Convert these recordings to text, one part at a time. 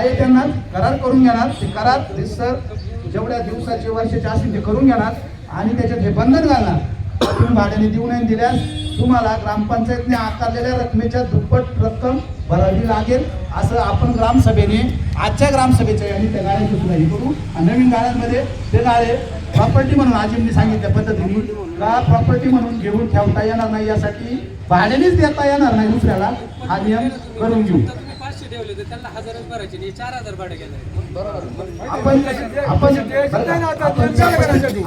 आहे त्यांना करार करून घेणार. ते करार सर जेवढ्या दिवसाचे वर्षाचे असतील ते करून घेणार. आणि त्याच्यात हे बंधन घालणार. तुम्ही भाड्याने देऊ नाही दिल्यास तुम्हाला ग्रामपंचायतने आकारलेल्या रकमेच्या दुप्पट रक्कम भरावी लागेल. असं आपण ग्रामसभेने आजच्या ग्रामसभेच्या यांनी त्या गाड्यांची सुद्धा हे करू. आणि नवीन गाड्यांमध्ये ते गाळे प्रॉपर्टी म्हणून आजींनी सांगितल्या पद्धतीने का प्रॉपर्टी म्हणून घेऊन ठेवता येणार नाही यासाठी भाड्यानेच देता येणार नाही दुसऱ्याला. हा नियम करून घेऊ. ठेवले तर त्यांना हजारच भरायचे नाही चार हजार भाडे घेणार आपण आपण आपण त्या-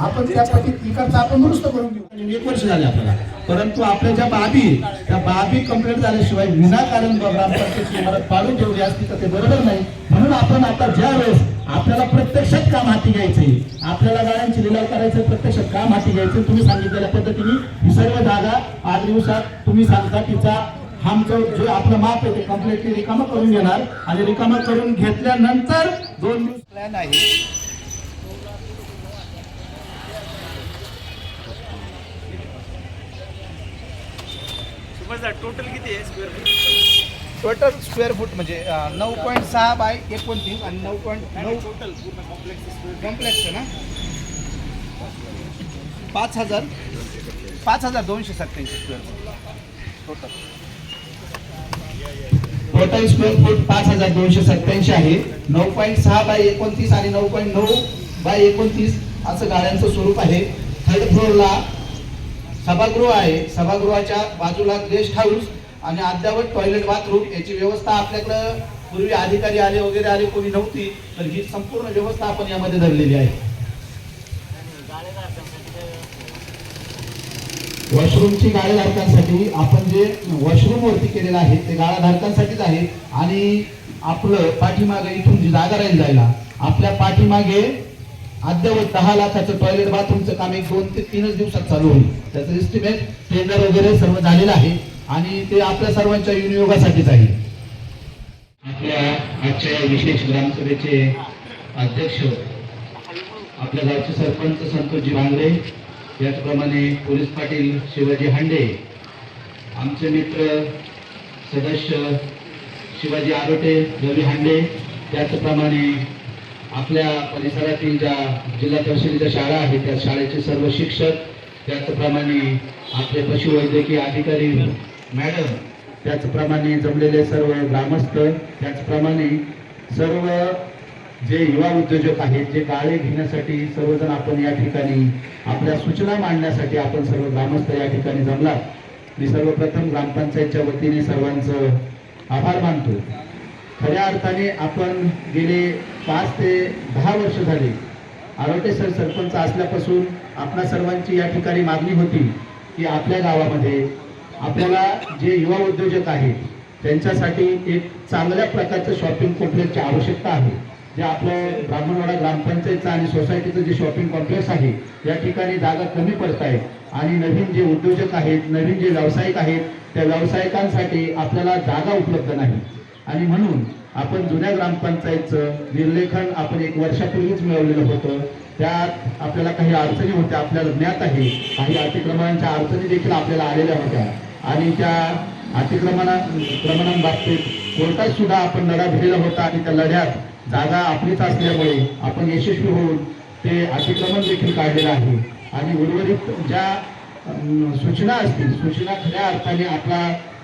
आपण त्या पद्धती इकडचं आपण दुरुस्त करून घेऊ आणि एक वर्ष झाले आपल्याला. परंतु आपल्या ज्या बाबी त्या बाबी कंप्लीट झाल्याशिवाय विनाकारण ग्रामपंचायतची इमारत पाडून ठेवली असती तर ते बरोबर नाही. म्हणून आपण आता ज्या वेळेस आपल्याला प्रत्यक्षात काम हाती घ्यायचंय आपल्याला गाड्यांची लिलाव करायचं प्रत्यक्षात काम हाती घ्यायचं तुम्ही सांगितलेल्या पद्धतीने ही सर्व जागा आठ दिवसात तुम्ही सांगता तिचा आमचं जो आपलं माप आहे ते कम्प्लिटली रिकामा करून घेणार. आणि रिकामा करून घेतल्यानंतर दोन दिवस प्लॅन आहे. टोटल किती आहे square foot total square foot म्हणजे नऊ पॉईंट सहा बाय एकोणतीस आणि नऊ पॉईंट नऊ टोटल पूर्ण कॉम्प्लेक्स कॉम्प्लेक्स आहे ना? पाच हजार पाच हजार दोनशे सत्याऐंशी square foot total total square foot पाच हजार दोनशे सत्याऐंशी आहे. नऊ पॉईंट सहा बाय एकोणतीस आणि नऊ पॉईंट नऊ बाय एकोणतीस असं गाड्यांचं स्वरूप आहे. थर्ड फ्लोअरला सभागृह आहे. सभागृहाच्या बाजूला गेस्ट हाऊस आणि अद्यावत टॉयलेट बाथरूम याची व्यवस्था आपल्याकडं पूर्वी अधिकारी आले वगैरे आले कोणी नव्हती तर ही संपूर्ण व्यवस्था आपण यामध्ये धरलेली आहे. वॉशरूमची गाळेधारकांसाठी आपण जे वॉशरूम वरती केलेलं आहे ते गाळाधारकांसाठीच आहे. आणि आपलं पाठीमागे इथून जी जागा राहील जायला आपल्या पाठीमागे अद्यावत दहा लाखाचं टॉयलेट बाथरूमचं काम एक दोन ते तीनच दिवसात चालू होईल. त्याचं एस्टिमेट टेंडर वगैरे सर्व झालेलं आहे. आणि ते आपल्या सर्वांच्या विनियोगासाठीच आहे. आपल्या आजच्या या विशेष ग्रामसभेचे अध्यक्ष आपल्या गावचे सरपंच संतोषजी भांगरे त्याचप्रमाणे पोलीस पाटील शिवाजी हांडे आमचे मित्र सदस्य शिवाजी आरोटे रवी हांडे त्याचप्रमाणे आपल्या परिसरातील ज्या जिल्हा परिषदेच्या शाळा आहेत त्या शाळेचे सर्व शिक्षक त्याचप्रमाणे आपले पशुवैद्यकीय अधिकारी मॅडम त्याचप्रमाणे जमलेले सर्व ग्रामस्थ त्याचप्रमाणे सर्व जे युवा उद्योजक आहेत जे गाळे घेण्यासाठी सर्वजण आपण या ठिकाणी आपल्या सूचना मांडण्यासाठी आपण सर्व ग्रामस्थ या ठिकाणी जमलात. मी सर्वप्रथम ग्रामपंचायतच्या वतीने सर्वांचं आभार मानतो. खऱ्या अर्थाने आपण गेले पाच ते दहा वर्ष झाले. आरोटे सर सरपंच असल्यापासून आपणा सर्वांची या ठिकाणी मागणी होती की आपल्या गावामध्ये आपल्याला जे युवा उद्योजक आहेत त्यांच्यासाठी एक चांगल्या प्रकारचं शॉपिंग कॉम्प्लेक्सची आवश्यकता आहे. जे आपलं ब्राह्मणवाडा ग्रामपंचायतचं आणि सोसायटीचं जे शॉपिंग कॉम्प्लेक्स आहे या ठिकाणी जागा कमी पडत आहे. आणि नवीन जे उद्योजक आहेत नवीन जे व्यावसायिक आहेत त्या व्यावसायिकांसाठी आपल्याला जागा उपलब्ध नाही. आणि म्हणून आपण जुन्या ग्रामपंचायतचं निर्लेखन आपण एक वर्षापूर्वीच मिळवलेलं होतं. त्यात आपल्याला काही अडचणी होत्या आपल्याला ज्ञात आहे. काही अतिक्रमणांच्या अडचणी देखील आपल्याला आलेल्या होत्या. आणि त्या अतिक्रमणा क्रमणांबाबतीत कोर्टात सुद्धा आपण लढा दिलेला होता आणि त्या लढ्यात जागा आपलीच असल्यामुळे आपण यशस्वी होऊन ते अतिक्रमण देखील काढलेलं आहे. आणि उर्वरित ज्या सूचना असतील सूचना खऱ्या अर्थाने आपला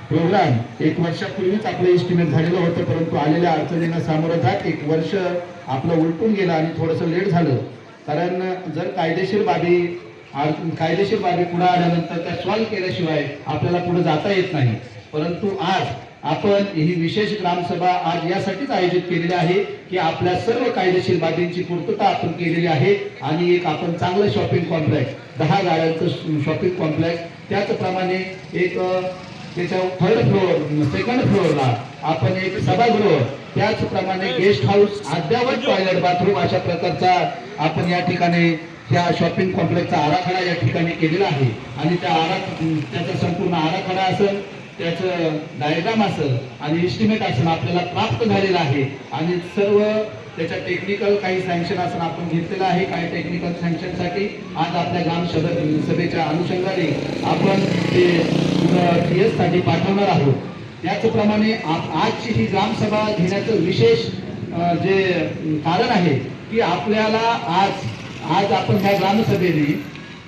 प्रोग्राम एक वर्षापूर्वीच आपलं एस्टिमेट झालेलं होतं परंतु आलेल्या अडचणींना सामोरं जात एक वर्ष आपलं उलटून गेलं आणि थोडंसं लेट झालं. कारण जर कायदेशीर बाबी कायदेशीर बाबी पुढे आल्यानंतर त्या सॉल्व्ह केल्याशिवाय आपल्याला पुढे जाता येत नाही. परंतु आज आपण ही विशेष ग्रामसभा आज यासाठीच आयोजित केलेली आहे की आपल्या सर्व कायदेशीर बाबींची पूर्तता आपण केलेली आहे आणि एक आपण चांगलं शॉपिंग कॉम्प्लेक्स दहा गाड्यांचं शॉपिंग कॉम्प्लेक्स त्याचप्रमाणे एक त्याच्या थर्ड फ्लोअर सेकंड फ्लोअरला आपण एक सभागृह त्याचप्रमाणे गेस्ट हाऊस अद्यावत टॉयलेट बाथरूम अशा प्रकारचा आपण या ठिकाणी त्या शॉपिंग कॉम्प्लेक्सचा आराखडा या ठिकाणी केलेला आहे. आणि त्या आरा त्याचा संपूर्ण आराखडा असेल त्याचं डायग्राम असेल आणि इस्टिमेट असेल आपल्याला प्राप्त झालेलं आहे. आणि सर्व त्याच्या टेक्निकल काही सँक्शन असं आपण घेतलेलं आहे. काही टेक्निकल सँक्शनसाठी आज आपल्या ग्राम सभे सभेच्या अनुषंगाने आपण ते टी एससाठी पाठवणार आहोत. त्याचप्रमाणे आजची ही ग्रामसभा घेण्याचं विशेष जे कारण आहे की आपल्याला आज आज आपण ह्या ग्रामसभेने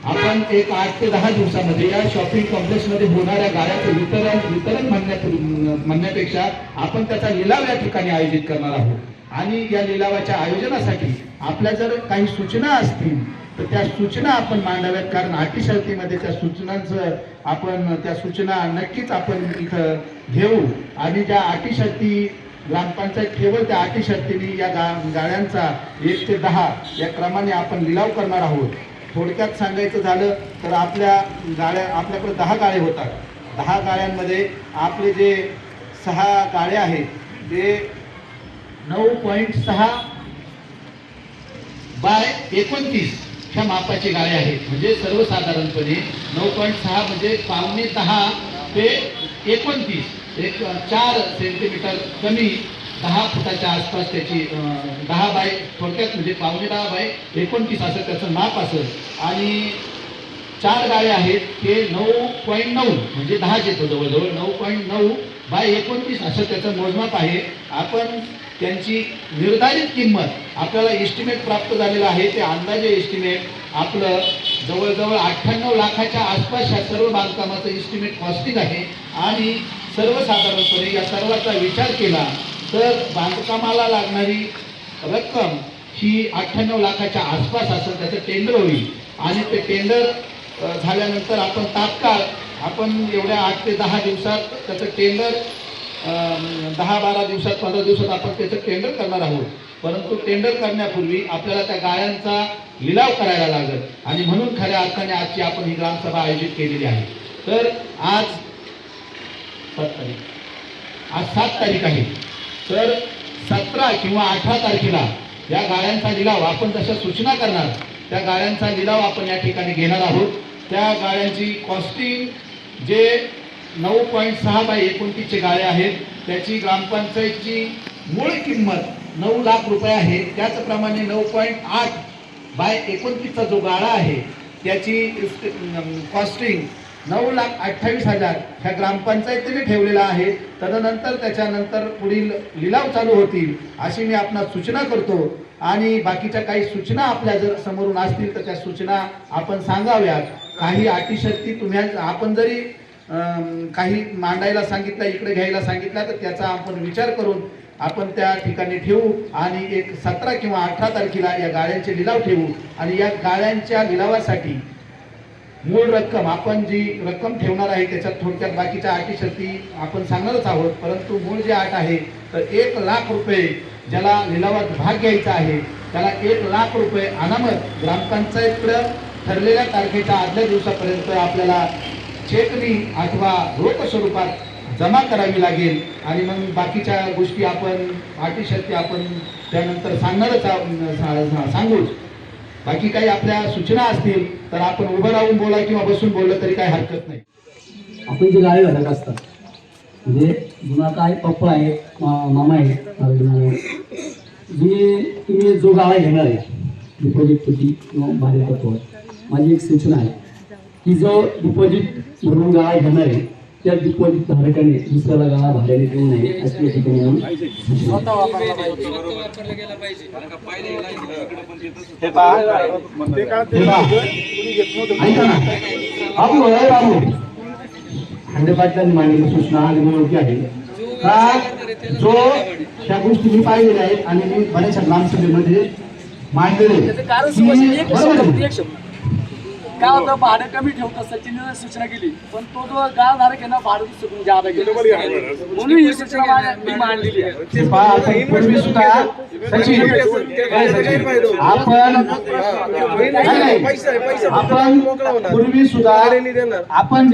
आपण एक आठ ते दहा दिवसामध्ये या शॉपिंग कॉम्प्लेक्समध्ये होणाऱ्या गाड्याचं वितरण वितरण म्हणण्या म्हणण्यापेक्षा आपण त्याचा लिलाव या ठिकाणी आयोजित करणार आहोत. आणि या लिलावाच्या आयोजनासाठी आपल्या जर काही सूचना असतील तर त्या सूचना आपण मांडाव्यात. कारण अटीशर्तीमध्ये त्या सूचनांचं आपण त्या सूचना नक्कीच आपण इथं घेऊ. आणि ज्या अटीशर्ती ग्रामपंचायत केवळ त्या अटीशर्तीने या गा गाड्यांचा एक ते दहा या क्रमाने आपण लिलाव करणार आहोत. थोडक्यात सांगायचं झालं तर आपल्या गाड्या आपल्याकडे दहा गाड्या होतात. दहा गाड्यांमध्ये आपले जे सहा गाड्या आहेत ते नऊ पॉईंट सहा बाय एकोणतीस ह्या मापाची गाड्या आहेत. म्हणजे सर्वसाधारणपणे नऊ पॉईंट सहा म्हणजे पावणे दहा ते एकोणतीस. एक चार सेंटीमीटर कमी दहा फुटाच्या आसपास त्याची दहा बाय थोडक्यात म्हणजे पावणे दहा बाय एकोणतीस असं त्याचं माप असं आणि चार गाळे आहेत ते नऊ पॉईंट नऊ म्हणजे दहाच येतो जवळजवळ नऊ पॉईंट नऊ बाय एकोणतीस असं त्याचं मोजमाप आहे. आपण त्यांची निर्धारित किंमत आपल्याला एस्टिमेट प्राप्त झालेलं आहे ते अंदाजे एस्टिमेट आपलं जवळजवळ अठ्ठ्याण्णव लाखाच्या आसपास ह्या सर्व बांधकामाचं एस्टिमेट कॉस्टिंग आहे. आणि सर्वसाधारणपणे या सर्वाचा विचार केला तर बांधकामाला लागणारी रक्कम ही अठ्ठ्याण्णव लाखाच्या आसपास असेल त्याचं टेंडर होईल. आणि ते टेंडर झाल्यानंतर आपण तात्काळ आपण एवढ्या आठ ते दहा दिवसात त्याचं टेंडर दहा बारा दिवसात पंधरा दिवसात आपण त्याचं टेंडर करणार आहोत. परंतु टेंडर करण्यापूर्वी आपल्याला त्या गाळ्यांचा लिलाव करायला लागेल. आणि म्हणून खऱ्या अर्थाने आजची आपण ही ग्रामसभा आयोजित केलेली आहे. तर आज सात तारीख. आज सात तारीख आहे. तर सतरा किंवा अठरा तारखेला या गाड्यांचा लिलाव आपण जशा सूचना करणार त्या गाड्यांचा लिलाव आपण या ठिकाणी घेणार आहोत. त्या गाड्यांची कॉस्टिंग जे नऊ पॉईंट सहा बाय एकोणतीसचे गाड्या आहेत त्याची ग्रामपंचायतची मूळ किंमत नऊ लाख रुपये आहे. त्याचप्रमाणे नऊ पॉईंट आठ बाय एकोणतीसचा जो गाळा आहे त्याची कॉस्टिंग नऊ लाख अठ्ठावीस हजार ह्या ग्रामपंचायतीने ठेवलेला आहे तदनंतर त्याच्यानंतर पुढील लिलाव चालू होतील अशी मी आपणास सूचना करतो. आणि बाकीच्या काही सूचना आपल्या जर समोरून असतील तर त्या सूचना आपण सांगाव्यात. काही अतिशक्ती तुम्ही आपण जरी काही मांडायला सांगितलं इकडे घ्यायला सांगितलं तर त्याचा आपण विचार करून आपण त्या ठिकाणी ठेवू आणि एक सतरा किंवा अठरा तारखेला या गाड्यांचे लिलाव ठेवू. आणि या गाड्यांच्या लिलावासाठी मूळ रक्कम आपण जी रक्कम ठेवणार आहे त्याच्यात थोडक्यात बाकीच्या अटी शर्ती आपण सांगणारच आहोत. परंतु मूळ जे आठ आहे तर एक लाख रुपये ज्याला लिलावात भाग घ्यायचा आहे त्याला एक लाख रुपये अनामत ग्रामपंचायतकडं ठरलेल्या तारखेच्या आदल्या दिवसापर्यंत आपल्याला चेकनी अथवा रोख स्वरूपात जमा करावी लागेल. आणि मग बाकीच्या गोष्टी आपण अटी शर्ती आपण त्यानंतर सांगणारच आहोत, सा- सांगूच बाकी काही आपल्या सूचना असतील तर आपण उभं राहून बोला किंवा बसून बोललं तरी काही हरकत नाही. आपण जे गाडी घालत असतात म्हणजे जुना काय पप्पा आहे मामा आहे आणि जी तुम्ही जो गाळा घेणार आहे डिपॉझिट किंवा भाडे माझी एक सूचना आहे की जो डिपॉझिट भरून गाळा घेणार आहे त्या डिपॉझिट धारकाने दुसऱ्याला गाळा भाड्याने देऊ नये अशी या ठिकाणी हे हे बाबू अरे बाबू. खंडे पाटलांनी मांडलेली सूचना आणि विनंती आहे. का जो ह्या गोष्टी मी पाहिलेल्या आहेत आणि मी बऱ्याचशा ग्रामसभेमध्ये मांडलेले बरोबर काय होतं भाडं कमी ठेवतं सचिनने सूचना केली. पण तो जो गाळधारक आहे ना भाडं चुकून जादा गेलं म्हणून ही सूचना माझ्या- मी मांडलेली आहे. आपण पूर्वी सुद्धा सचिन. काय सचिन? आपण नाही, नाही. आपण पूर्वी सुद्धा आपण